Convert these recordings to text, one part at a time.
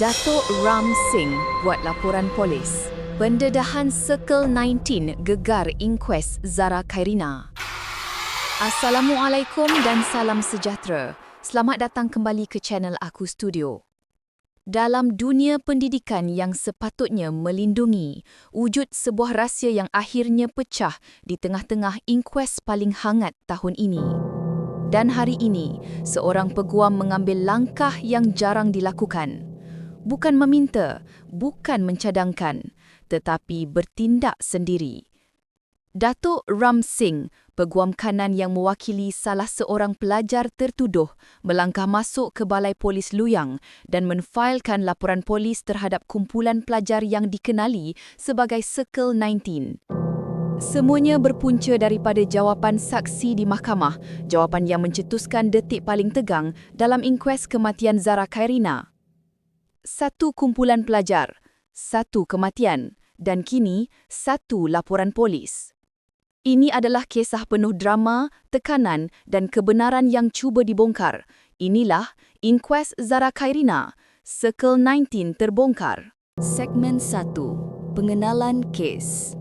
Datuk Ram Singh buat laporan polis. Pendedahan Circle 19 gegar inquest Zara Khairina. Assalamualaikum dan salam sejahtera. Selamat datang kembali ke channel Aku Studio. Dalam dunia pendidikan yang sepatutnya melindungi, wujud sebuah rahsia yang akhirnya pecah di tengah-tengah inquest paling hangat tahun ini. Dan hari ini, seorang peguam mengambil langkah yang jarang dilakukan. Bukan meminta, bukan mencadangkan, tetapi bertindak sendiri. Datuk Ram Singh, peguam kanan yang mewakili salah seorang pelajar tertuduh, melangkah masuk ke Balai Polis Luyang dan menfailkan laporan polis terhadap kumpulan pelajar yang dikenali sebagai Circle 19. Semuanya berpunca daripada jawapan saksi di mahkamah, jawapan yang mencetuskan detik paling tegang dalam inkues kematian Zara Khairina. Satu kumpulan pelajar, satu kematian dan kini satu laporan polis. Ini adalah kisah penuh drama, tekanan dan kebenaran yang cuba dibongkar. Inilah Inquest Zara Khairina, Circle 19 terbongkar. Segmen 1. Pengenalan kes.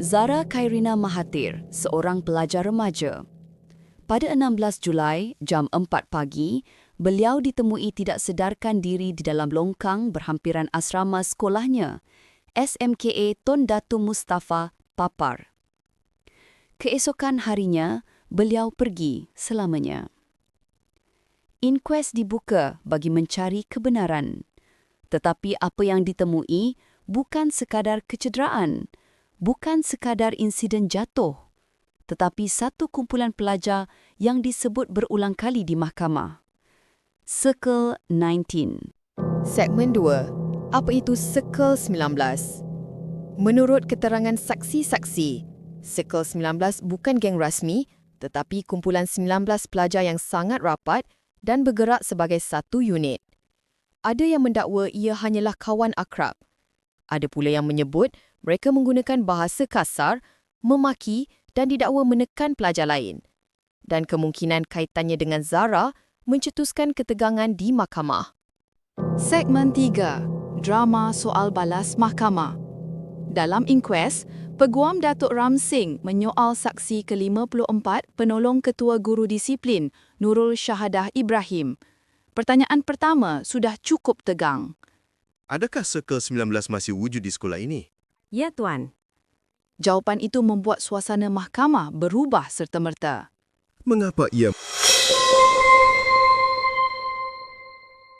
Zara Khairina Mahathir, seorang pelajar remaja. Pada 16 Julai, jam 4 pagi, beliau ditemui tidak sedarkan diri di dalam longkang berhampiran asrama sekolahnya, SMKA Tun Datu Mustafa, Papar. Keesokan harinya, beliau pergi selamanya. Inquest dibuka bagi mencari kebenaran. Tetapi apa yang ditemui bukan sekadar kecederaan, bukan sekadar insiden jatuh, tetapi satu kumpulan pelajar yang disebut berulang kali di mahkamah. Circle 19 Segmen 2. Apa itu Circle 19? Menurut keterangan saksi-saksi, Circle 19 bukan geng rasmi tetapi kumpulan 19 pelajar yang sangat rapat dan bergerak sebagai satu unit. Ada yang mendakwa ia hanyalah kawan akrab. Ada pula yang menyebut mereka menggunakan bahasa kasar, memaki dan didakwa menekan pelajar lain. Dan kemungkinan kaitannya dengan Zara mencetuskan ketegangan di mahkamah. Segmen 3. Drama soal balas mahkamah. Dalam inquest, Peguam Datuk Ram Singh menyoal saksi ke-54 penolong Ketua Guru Disiplin Nurul Syahadah Ibrahim. Pertanyaan pertama sudah cukup tegang. Adakah Circle 19 masih wujud di sekolah ini? Ya, Tuan. Jawapan itu membuat suasana mahkamah berubah serta-merta. Mengapa ia